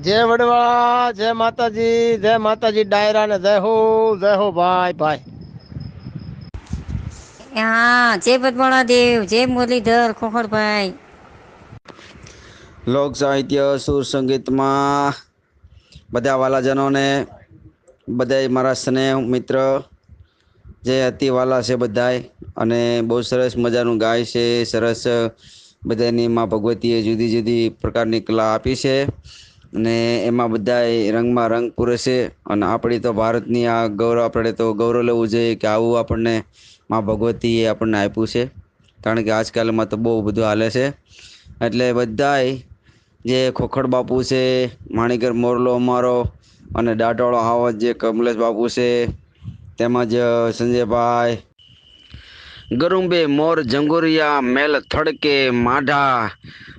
જય વડવા જય માતાજી જય માતાજી ડાયરા ને જય હો જય હો ભાઈ ભાઈ. હા જય પદ્માળા દેવ જય મુરલીધર ખોખરભાઈ. લોક સાહિત્ય સુર સંગીતમાં બધા વાલાજનોને બધા મારા સ્નેહ મિત્ર જે અતિ વાલા છે બધાય અને બહુ સરસ મજાનું ગાય છે સરસ બધાની માં ભગવતીએ જુદી જુદી પ્રકારની કલા આપી છે. અને એમાં બધા રંગમાં રંગ પૂરે અને આપણી તો ભારતની આ ગૌરવ, આપણે તો ગૌરવ લેવું જોઈએ કે આવું આપણને મા ભગવતીએ આપણને આપ્યું છે. કારણ કે આજકાલમાં તો બહુ બધું હાલે છે. એટલે બધાય જે ખોખડ બાપુ છે, માણીકર મોરલો અમારો અને દાટોળો હાવજ જે કમલેશ બાપુ છે, તેમજ સંજયભાઈ ગરુંબે મોર જંગુરિયા મેલ થડકે માઢા,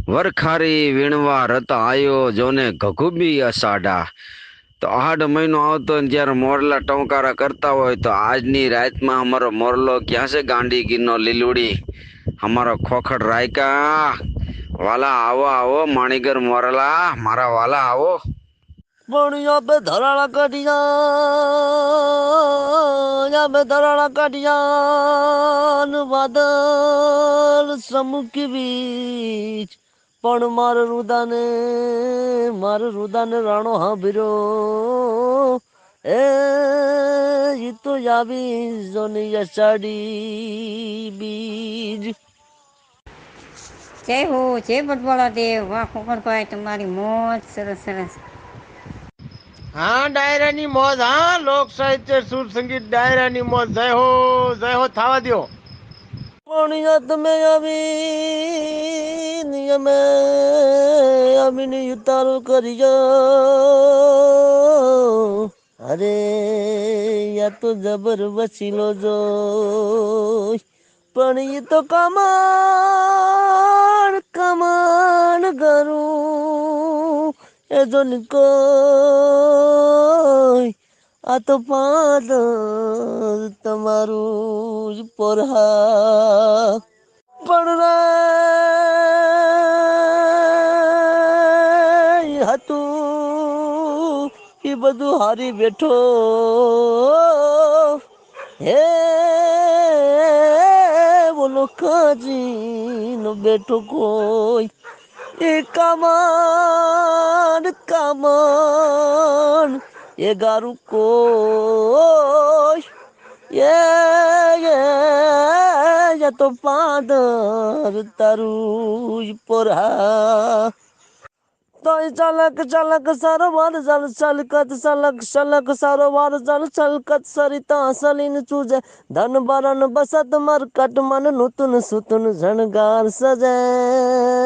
વરખારી વીણવા રત આયો જોને ઘઘુબી અસાઢા તો આઠ મહિનો આવતો ને જ્યારે મોરલા ટંકારા કરતા હોય તો આજની રાતમાં અમારો મોરલો ક્યાં છે ગાંડી ગીરનો લીલુડી? અમારો ખોખડ રાયકા. વાલા આવો આવો, માણીગર મોરલા, મારા વાલા આવો. પણ યા બે ધરાળા કાઢિયા. બે ધરાણા કાઢિયા વાદળ સમુખી બીચ. પણ માર રુદાને માર રુદાને રાણો હાંભર્યો. એ, ઈ તો આવી જોની અષાઢી બીજ. જય હો, જય પદ્માળા દેવ વાહ ખોખરભાઈ તમારી મોજ સરસ સરસ. હા, ડાયરાની મોજ, હા, લોક સાહિત્ય, સુર સંગીત, ડાયરાની મોજ. જય હો જય હો, થવા દો પણ તમે આવી નિયમે આવીને ઉતારો કરી અરે, યા તો જબર વસીલો જો. પણ એ તો કમાણ કમાણ કરું. એ જો કોઈ આ તો પાદર તમારું જ પરહા પણ રે હતું એ બધું હારી બેઠો હે બોલો કાજી નો બેઠો કોઈ એ કમાન કમાન, એ ગારું કોઈ એ તો પાદર તારું પોરા. તોય ચાલક ચાલક સારો વાર ચાલ ચાલકત ચાલક ચાલક સારો વાર ચાલ ચાલકત સરિતા, સલીન, ચૂજે, ધન, બરન, બસત, મરકટ, મન, નૂતન, સુતન શણગાર સજે.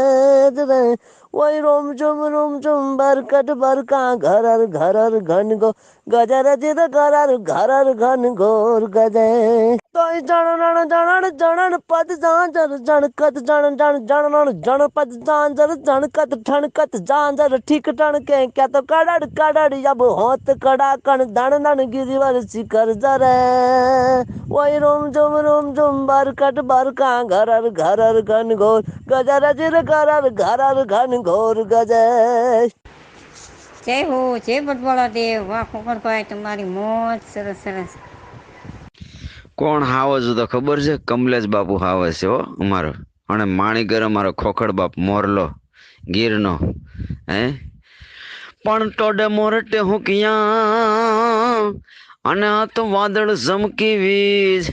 这个。वही रोम झुम रोम झुम बरकट बरका घर घरर घन गो। गजर जिद घर घरर घन घोर गजे। तो जन रण जनन पद जांजर जनकत कत जन जन जण रण जण पद जांजर जनकत ठनकत जांजर। ठीक टन के, क्या तो कड़ड़ कड़ड़ जब होत कड़ा कण दन दन गिरिवर शिखर जरे। वही रोम झुम रोम झुम बरकट बरका घर घर घन घोर। गजर जिर घर घर घन ઘોર ગજે જય હો જય પદ્માળા દેવ વાહ ખોખરભાઈ તમારી મોજ સરસ સરસ. કોણ હાવજ તો ખબર છે? કમલેશ બાપુ હાવે છે હો અમારો. અને માણીગર અમારો ખોખડ બાપ મોરલો ગીરનો. હે? પણ ટોડે મોરટે હું ક્યાં? અને આ તો વાદળ ઝમકી વીજ.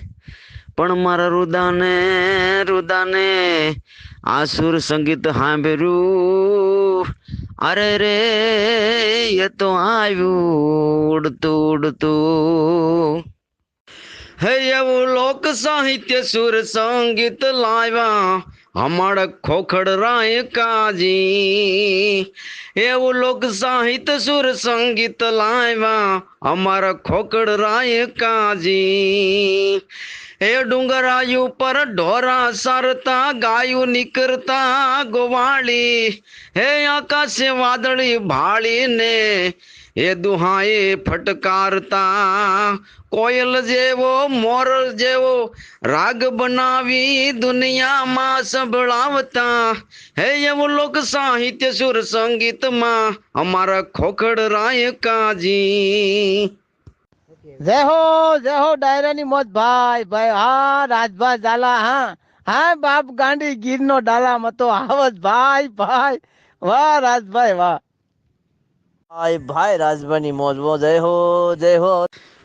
પણ મારા રુદાને રુદાને આ સુર સંગીત સાંભળ્યું અરે રે, એ તો આવ્યું ઉડતું ઉડતું. હે એવું લોક સાહિત્ય સુર સંગીત લાવ્યા. અમારા ખોખડ રાય કાજી. એવું લોક સાહિત્ય સુર સંગીત લાવ્યા. અમારા ખોખડ રાય કાજી. હે ડુંગરાયુ પર ઢોરા સરતા, ગાયું નીકળતા ગોવાળી. હે આકાશે વાદળી ભાળીને એ દુહાએ ફટકારતા. કોયલ જેવો, મોર જેવો, રાગ બનાવી દુનિયામાં સંભળાવતા. હે એવું લોક સાહિત્ય સુર સંગીતમાં, અમારા ખોખડ રાય કાજી જય હો જય હો ડાયરાની મોજ ભાઈ ભાઈ હા રાજભા ઝાલા હા હા બાપ ગાંડી ગીરનો ડાલા મતો આવત ભાઈ ભાઈ વાહ રાજભાઈ વાહ. ભાઈ ભાઈ રાજભાઈની મોજ મો જય હો જય હો.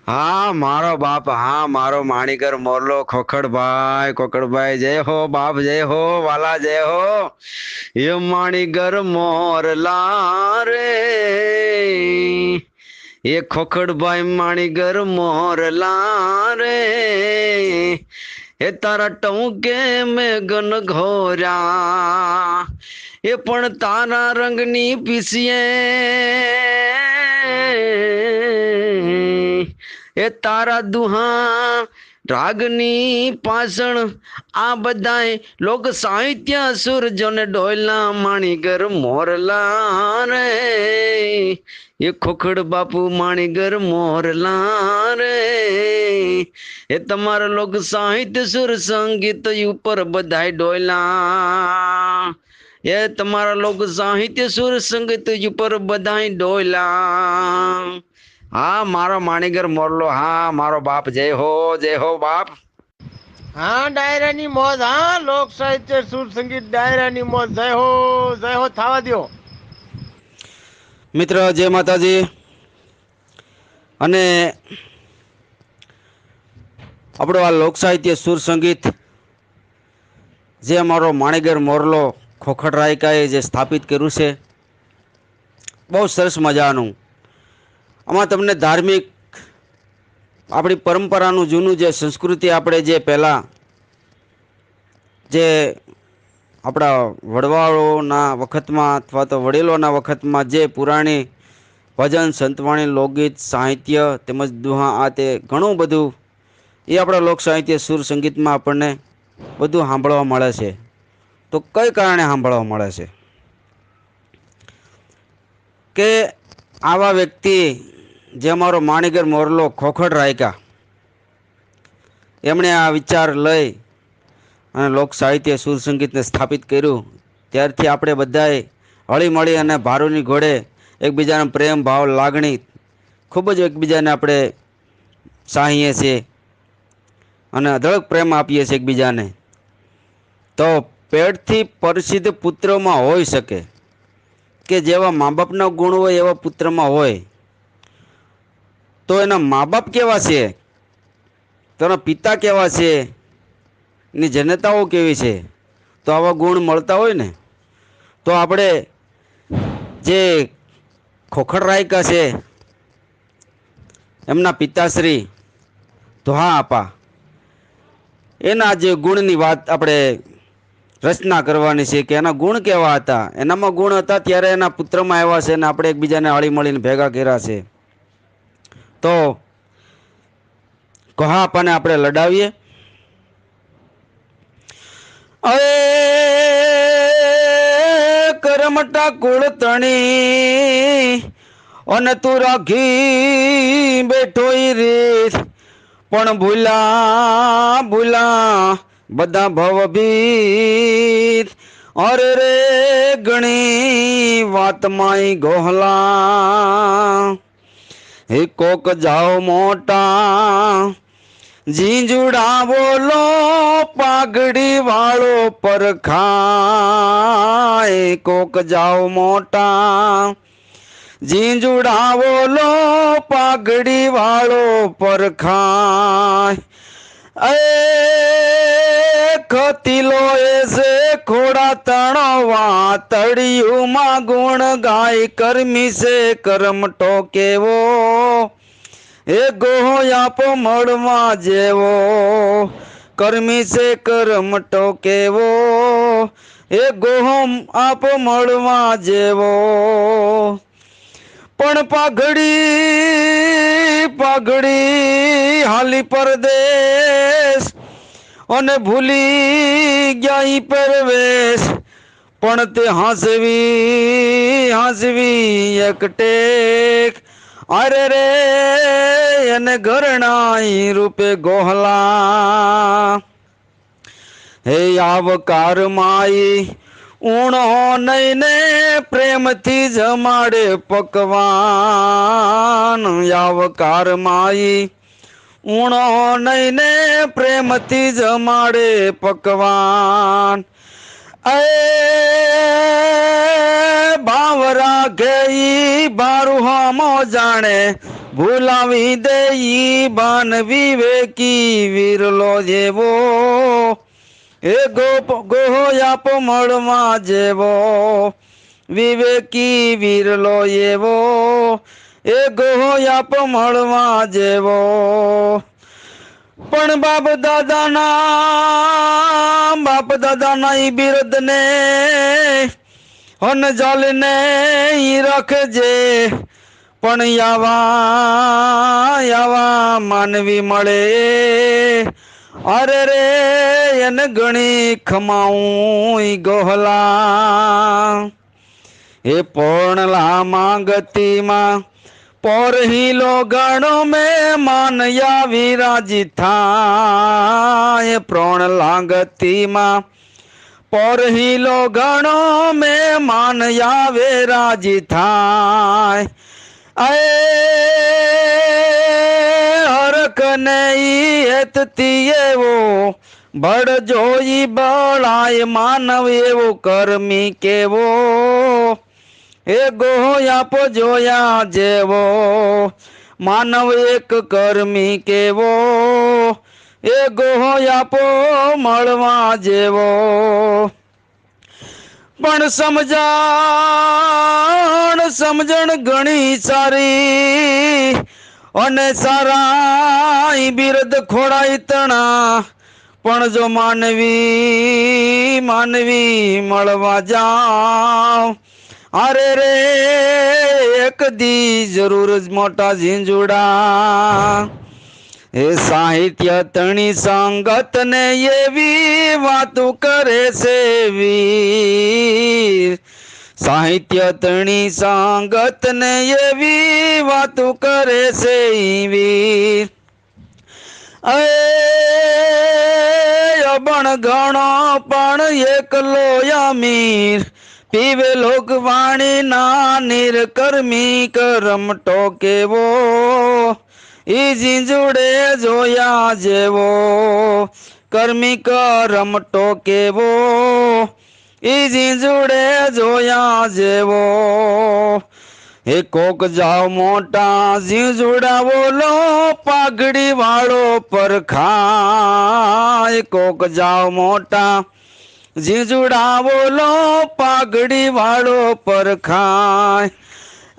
હા મારો બાપ હા મારો માણીકર મોરલો ખોખડભાઈ ખોખડભાઈ જય હો બાપ જય હો વાલા જય હો. એ માણીકર મોરલા રે. એ ખોખડભાઈ માણીગર મોરલા રે એ તારા ટૌકે મેઘન ઘોર્યા. એ પણ તારા રંગની પીસીએ. એ તારા દુહા રાગની પાછળ આ બધાય લોક સાહિત્ય સુરજોને ડોયલા માણીગર મોરલા રે. એ ખોખડ બાપુ માણીગર મોરલા રે. એ તમારા લોક સાહિત્ય સુર સંગીત ઉપર બધાય ડોયલા. એ તમારા લોક સાહિત્ય સુર સંગીત ઉપર બધાય ડોયલા. હા મારો માણીગર મોરલો. હા મારો બાપ. જય હો જય હો બાપ. હા ડાયરાની મોજ. હા લોક સાહિત્ય સુર સંગીત ડાયરાની મોજ. જય હો જય હો થાવા દ્યો. મિત્ર જય માતાજી. અને આપણો આ લોક સાહિત્ય સુર સંગીત જે અમારો માણીગર મોરલો ખોખડ રાયકાએ જે સ્થાપિત કર્યું છે બહુ સરસ મજાનું. આમાં તમને ધાર્મિક, આપણી પરંપરાનું જૂનું જે સંસ્કૃતિ આપણે જે પહેલાં જે આપણા વડવાળોના વખતમાં અથવા તો વડીલોના વખતમાં જે પુરાણી ભજન, સંતવાણી, લોકગીત, સાહિત્ય તેમજ દુહા આ તે ઘણું બધું એ આપણા લોક સાહિત્ય સુર સંગીતમાં આપણને બધું સાંભળવા મળે છે. તો કઈ કારણે સાંભળવા મળે છે? કે આવા વ્યક્તિ જે અમારો માણીગર મોરલો ખોખડ રાયકા એમણે આ વિચાર લઈ અને લોક સાહિત્ય સુર સંગીતને સ્થાપિત કર્યું. ત્યારથી આપણે બધાએ હળીમળી અને ભારુની ઘોડે એકબીજાનો પ્રેમ, ભાવ, લાગણી ખૂબ જ એકબીજાને આપણે સાહીએ છીએ અને અઢળક પ્રેમ આપીએ છીએ એકબીજાને. તો પેટથી પ્રસિદ્ધ પુત્રોમાં હોઈ શકે કે જેવા મા બાપના ગુણ હોય એવા પુત્રમાં હોય તો એના મા બાપ કેવા છે? તો એના પિતા કેવા છે? એની જનતાઓ કેવી છે? તો આવા ગુણ મળતા હોય ને, તો આપણે જે ખોખડ રાયકા છે, એમના પિતાશ્રી ધોહા આપા, એના જે ગુણની વાત આપણે રચના કરવાની છે કે એના ગુણ કેવા હતા? એનામાં ગુણ હતા ત્યારે એના પુત્રમાં આવ્યા છે અને આપણે એકબીજાને હળી મળીને ભેગા કર્યા છે. તો કહા પણ આપણે લડાવીએ? અરે કરમટા કુળતણી અને તું રાખી બેઠો રે પણ ભૂલા ભૂલા, બધા ભવભીત. અરે રે ગણી વાતમાં ઈ ગોહલા. હે કોક જાઓ મોટા જીંજુડા બોલો, પાઘડી વાળો પર ખાય. કોક જાઓ મોટા જીંજુડા બોલો, પાઘડી વાળો પર ખાય એ ખતીલો ખોડા તણવા તળિયુંમાં ગુણ ગાય કરમી છે, કરમ ટોકેવો એ ગોહો આપો મળવા જેવો. કરમી છે, કરમ ટોકેવો એ ગોહો આપો મળવા જેવો. પણ પાઘડી પાઘડી હાલી પરદેશ અને ભૂલી ગયા પરવેશ. પણ તે હાંસવી હાંસવી એક ટેક. અરે રે, એને ઘરણાઈ રૂપે ગોહલા. હે આવકાર માઈ, ઊણો નહીં ને પ્રેમથી જમાડે પકવાન. આવકાર માઈ ઊણો નહીં ને પ્રેમથી જમાડે પકવાન. એ ભાવરા ગઈ બારું હમો જાણે, ભૂલાવી દે ઈ બાન વિવેકી વીરલો જેવો. એ ગોપ ગોયાપ મળવા જેવો, વિવેકી વીરલો એવો. એ ગોયાપ મળવા જેવો. પણ બાપ દાદાના બાપ દાદાના ઈ બિરદ ને હન જલ ને ઈ રાખજે. પણ યાવા યાવા માનવી મળે. અરે રે, એને ગણી ખમાઉં ઈ ગોહલા. એ પોણલા માંગતીમાં પોરહીલો ગણો મેં માનયા વિરાજી થાય પ્રોણ લાંગતીમાં પોરહીલો ગણો મેં માનયા વેરાજી થાય અય હરખ ને ઈ હેતતી એવો બળ જોઈ બળાય માનવ એવો કર્મી કેવો એ ગોયાપો જોયા જેવો, માનવ એક કર્મી કેવો. એ ગોયાપો મળવા જેવો. પણ સમજણ સમજણ ઘણી સારી. અને સારા બિરદ ખોડાઈ તણા. પણ જો માનવી માનવી મળવા જાવ અરે રે, એક દી જરૂર જ મોટા ઝીંઝુડા. એ સાહિત્ય તણી સંગત ને એવી વાતો કરે છે વીર. સાહિત્ય તણી સંગત ને એવી વાતો કરે છે વીર. અબણ ગણો પણ એકલો અમીર પીવે લોકવાણી ના નિરકર્મી કરમ ટોકેવો. ઈ જીંજુડે જોયા જેવો. કર્મી કરમ ટોકેવો. ઈ જીંજુડે જોયા જેવો. હે કોક જાવ મોટા ઝીંઝુડા બોલો પાઘડી વાળો પરખાય કોક જાવ મોટા ઝીંઝુડા બોલો વાળો પરખાય.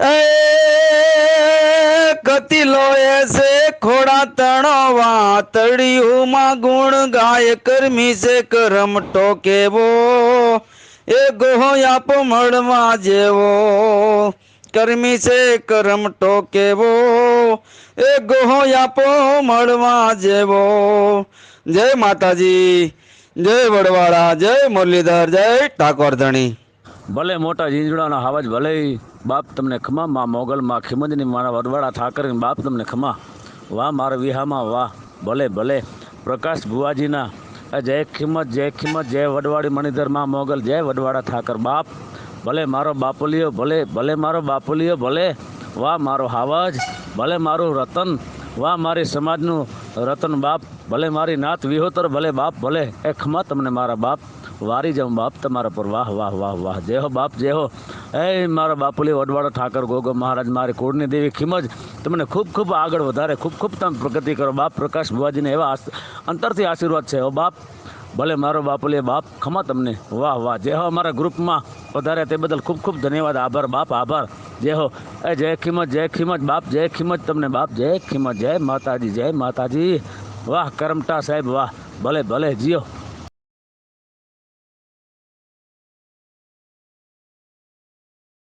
એ કતિલો એસે ખોડા તણવા તળિયુમાં ગુણ ગાય કરમી છે કરમ ટોકેવો. એ ગોહો આપ મળવા જેવો, કરમી છે કરમ ટોકેવો. એ ગોયાપો મળવા જેવો. જય માતાજી. જય વડવાળા, જય મુરલીધર, જય ઠાકોર ધણી ભલે મોટા ઝીંઝુડાના હાવજ ભલે બાપ તમને ખમા, માં મોગલ માં ખિમજની, મારા વડવાડા ઠાકર, બાપ તમને ખમા. વાહ, મારા વિહામાં વાહ, ભલે ભલે. પ્રકાશ ભુવાજીના જય ખિમત જય ખિમત, જય વડવાડી મણિધર, માં મોગલ, જય વડવાડા ઠાકર, બાપ. ભલે મારો બાપુલિયો, ભલે ભલે મારો બાપુલિયો, ભલે. વાહ, મારો હાવજ, ભલે મારું રતન. વાહ, મારી સમાજનું રતન બાપ, ભલે મારી નાત વિહોતર, ભલે બાપ, ભલે એ ખમા તમને મારા બાપ, વારી જાઉં બાપ તમારા પર વાહ વાહ વાહ વાહ. જય હો બાપ જય હો એ મારા બાપુલી વડવાડો ઠાકર ગોગો મહારાજ, મારી કુળની દેવી ખીમજ, તમને ખૂબ ખૂબ આગળ વધારે, ખૂબ ખૂબ તમે પ્રગતિ કરો. બાપ પ્રકાશ ભુવાજીને એવા અંતરથી આશીર્વાદ છે. હો બાપ, ભલે મારો બાપુલી બાપ, ખમા તમને. વાહ વાહ. જે હો અમારા ગ્રુપમાં વધારે તે બદલ ખૂબ ખૂબ ધન્યવાદ. આભાર બાપ, આભાર. જય હો. એ જય ખીમત જય ખીમત, બાપ જય ખીમત તમને, બાપ જય ખીમત, જય માતાજી જય માતાજી. વાહ, કરમટા સાહેબ, વાહ. ભલે ભલે, જીઓ.